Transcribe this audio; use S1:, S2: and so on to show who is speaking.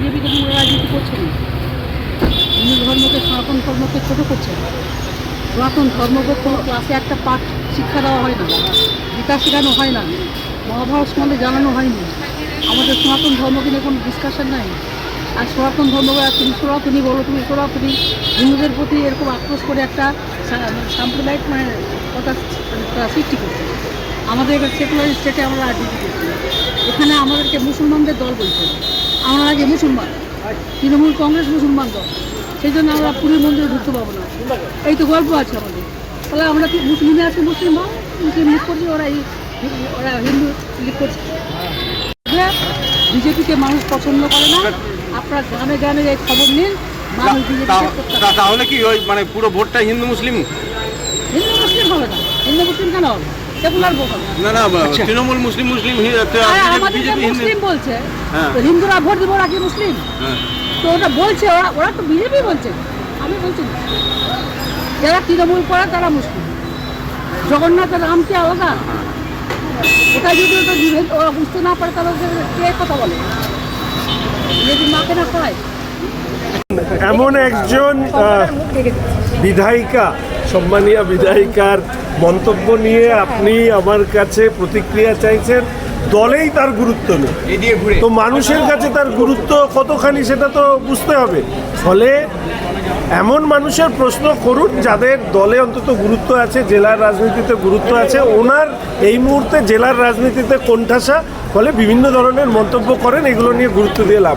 S1: BJP ওরা রাজনীতি করছে না। হিন্দু ধর্মকে, সনাতন ধর্মকে ছোটো করছে সনাতন ধর্মকে কোনো ক্লাসে একটা পাঠ শিক্ষা দেওয়া হয় না। গীতা শেখানো হয় না। মহাভারত সম্বন্ধে জানানো হয়নি। আমাদের সনাতন ধর্মকে নিয়ে কোনো ডিসকাশন নাই। আর সনাতন ধর্ম তুমি সনাতনী বলো, তুমি সনাতনী। হিন্দুদের প্রতি এরকম আক্রোশ করে একটা সাম্প্রদায়িক মানে কথা তারা সৃষ্টি করছে। আমাদের সেকুলার স্টেটে আমরা রাজনীতি করছি এখানে আমাদেরকে মুসলমানদের দল বলছে আমরা আগে মুসলমান তৃণমূল কংগ্রেস মুসলমান দল সেই জন্য আমরা পুরীর মন্দিরে ঢুকতে পারব না। এই তো গল্প আছে আমাদের। তাহলে আমরা কি মুসলিমে আছি মুসলিম হও মুসলিম লিগ করছি ওরা এই ওরা হিন্দু লিগ করছে। বিজেপিকে মানুষ পছন্দ করে না। আপনার গ্রামে গ্রামে এই খবর নিন
S2: তাহলে কি ওই মানে পুরো ভোটটা হিন্দু মুসলিম?
S1: হিন্দু মুসলিম হবে না। হিন্দু মুসলিম কেন হবে? সেকুলার ভোট
S2: না। না তৃণমূল মুসলিম মুসলিম হি- তো
S1: আর
S2: বিজেপি-
S1: আমাদেরকে
S2: বিজেপি হিন্দু
S1: মুসলিম বলছে
S2: হ্যাঁ।
S1: তো হিন্দুরা ভোট দেবো ওরা কি মুসলিম?
S2: হ্যাঁ।
S1: তো ওটা বলছে ওরা ওরা তো বিজেপি বলছে। আমি বলছি যারা তৃণমূল করে তারা মুসলিম। জগন্নাথের রাম কি আলাদা? ওটা যদি ওটা ওরা বুঝতে না পারে তাহলে কে কথা বলে? যদি মাকে না করায়
S3: এমন একজন বিধায়িকা সম্মানীয় বিধায়িকার মন্তব্য নিয়ে আপনি আমার কাছে প্রতিক্রিয়া চাইছেন দলেই তার গুরুত্ব নেই। তো মানুষের কাছে তার গুরুত্ব কতখানি সেটা তো বুঝতে হবে। ফলে এমন মানুষের প্রশ্ন করুন যাদের দলে অন্তত গুরুত্ব আছে জেলার রাজনীতিতে গুরুত্ব আছে। ওনার এই মুহূর্তে জেলার রাজনীতিতে কোণঠাসা ফলে বিভিন্ন ধরনের মন্তব্য করেন এগুলো নিয়ে গুরুত্ব দিয়ে লাভ